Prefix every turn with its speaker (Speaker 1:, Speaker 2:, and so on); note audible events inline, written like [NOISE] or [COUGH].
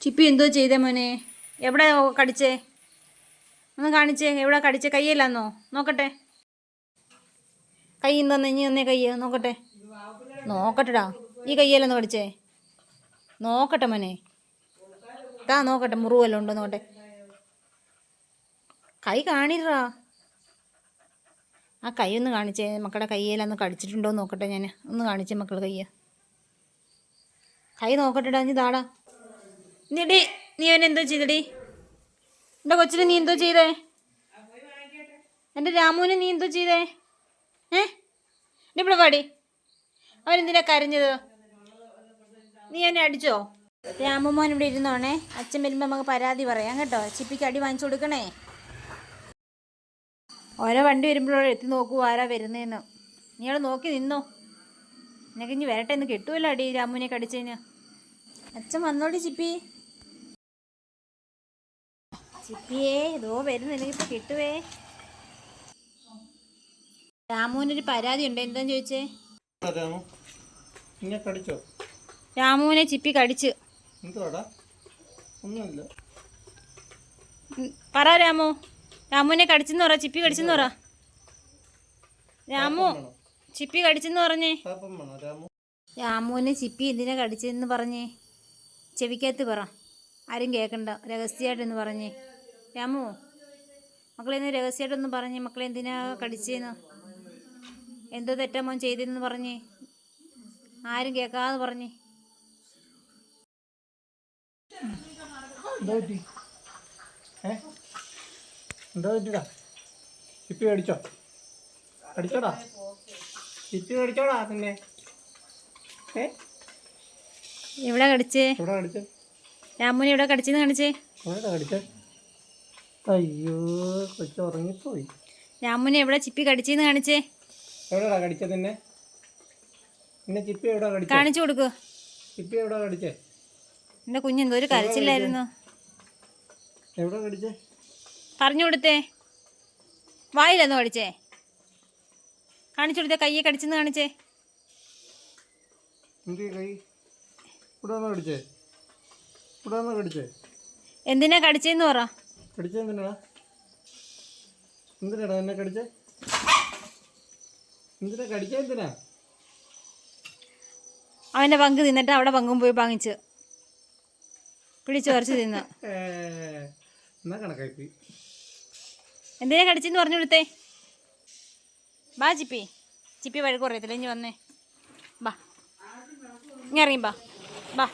Speaker 1: ചിപ്പി എന്തോ ചെയ്തേ മോനെ. എവിടെ കടിച്ചേ? ഒന്ന് കാണിച്ചേ എവിടെ കടിച്ചേ? കയ്യില്ലാന്നോ? നോക്കട്ടെ. കൈ എന്താ ഇനി തന്നെ കൈ നോക്കട്ടെ. നോക്കട്ടെടാ. ഈ കയ്യിലൊന്ന് കടിച്ചേ? നോക്കട്ടെ മോനെ. താ നോക്കട്ടെ മുറിവല്ലോ ഉണ്ടോ നോക്കട്ടെ. കൈ കാണിടാ ആ കൈ ഒന്ന് കാണിച്ചേ. മക്കളുടെ കയ്യിലൊന്ന് കടിച്ചിട്ടുണ്ടോ നോക്കട്ടെ ഞാൻ ഒന്ന് കാണിച്ചേ മക്കളുടെ കയ്യ. കൈ നോക്കട്ടെടാ ഇനി താടാ നീടി നീ അവൻ എന്തോ ചെയ്തടി? എന്റെ കൊച്ചിന് നീ എന്തോ ചെയ്തേ? എന്റെ രാമുവിന് നീ എന്തോ ചെയ്തേ? ഏ? ഇവിടെ പാടി അവൻ എന്തിനാ കരഞ്ഞത്? നീ എന്നെ അടിച്ചോ? രാമുമോൻ ഇവിടെ ഇരുന്നോണേ. അച്ഛൻ വരുമ്പോൾ നമുക്ക് പരാതി പറയാം കേട്ടോ. ചിപ്പിക്ക് അടി വാങ്ങിച്ചു കൊടുക്കണേ. ഓരോ വണ്ടി വരുമ്പോഴോ എത്തി നോക്കൂ ആരാ വരുന്നേന്ന്. നീ അവിടെ നോക്കി നിന്നോ. നിനക്ക് ഇനി വരട്ടെ എന്ന് കിട്ടുമല്ലോ അടി രാമുവിനെ കടിച്ചതിന്. അച്ഛൻ വന്നോടി ചിപ്പി. ചിപ്പിയേ ഇതോ വരുന്നു. എനിക്കിപ്പോൾ കിട്ടുവേ. രാമുവിനൊരു പരാതി ഉണ്ട്. എന്താന്ന് ചോദിച്ചേ?
Speaker 2: കടിച്ചോ?
Speaker 1: രാമുവിനെ ചിപ്പി കടിച്ച്.
Speaker 2: ഒന്നുമില്ല.
Speaker 1: പറ രാമു. രാമുവിനെ കടിച്ചെന്ന് പറ ചിപ്പി കടിച്ചെന്ന് പറ. രാമു ചിപ്പി കടിച്ചെന്ന് പറഞ്ഞേ. രാമുവിനെ ചിപ്പി എന്തിനാ കടിച്ചെന്ന് പറഞ്ഞേ? ചെവിക്കകത്ത് പറ. ആരും കേൾക്കണ്ട രഹസ്യമായിട്ടെന്ന് പറഞ്ഞേ. രാമു മക്കളെ ഒന്ന് രഹസ്യമായിട്ടൊന്ന് പറഞ്ഞേ മക്കളെ എന്തിനാ കടിച്ചേന്ന്? എന്തോ തെറ്റാ മോൻ ചെയ്തെന്ന് പറഞ്ഞേ. ആരും കേൾക്കാതെ പറഞ്ഞേ.
Speaker 2: എന്താ പറ്റി? ഏ? എന്താ പറ്റിടാ? ചിപ്പി അടിച്ചോ അടിച്ചോടാ? ചിപ്പി അടിച്ചോടാ പിന്നെ ഏ?
Speaker 1: എവിടെ കടിച്ചേ?
Speaker 2: എവിടെ കടിച്ചേ?
Speaker 1: രാമുനെ എവിടെ കടിച്ചെന്ന് കാണിച്ചേ?
Speaker 2: എവിടെ കടിച്ചേ? അയ്യോ കൊച്ചു ഉറങ്ങിപ്പോയി.
Speaker 1: രാമുവിനെ എവിടെ ചിപ്പി കടിച്ചെന്ന് കാണിച്ചേ?
Speaker 2: എവിടെടാ കടിച്ചത് നിന്നെ? എന്നെ ചിപ്പി എവിടെ കടിച്ചു?
Speaker 1: കാണിച്ചു കൊടുക്ക്.
Speaker 2: ചിപ്പി എവിടെ കടിച്ചേ?
Speaker 1: എന്റെ കുഞ്ഞ് എന്തോ ഒരു കരച്ചില്ലായിരുന്നു
Speaker 2: എവിടെ കടിച്ചേ?
Speaker 1: പറഞ്ഞു കൊടുത്തേ. വായിലെന്നോ കടിച്ചേ? കാണിച്ചു കൊടുത്തേ കയ്യെ കടിച്ചെന്ന് കാണിച്ചേ. എന്തിനാ കടിച്ചേന്ന് പറ.
Speaker 2: കടിച്ചേ എന്തിനാടാ? എന്നെ കടിച്ചേ? എന്തിനാ കടിച്ചേ എന്തിനാ?
Speaker 1: അവന്റെ പങ്ക് തിന്നിട്ട് അവിടെ പങ്കും പോയി വാങ്ങിച്ച്. പിടിച്ച് കുറച്ച് തിന്ന്. [LAUGHS]
Speaker 2: എന്നാ കണക്കാക്കി.
Speaker 1: എന്തിനാ കടിച്ചെന്ന് പറഞ്ഞു കൊടുത്തേ? ബാ ചിപ്പി. ചിപ്പി വഴക്ക് കുറയത്തില്ല ഇനി വന്നേ. ബാ. ഇങ്ങനെ ഇറങ്ങി ബാ. ബാ.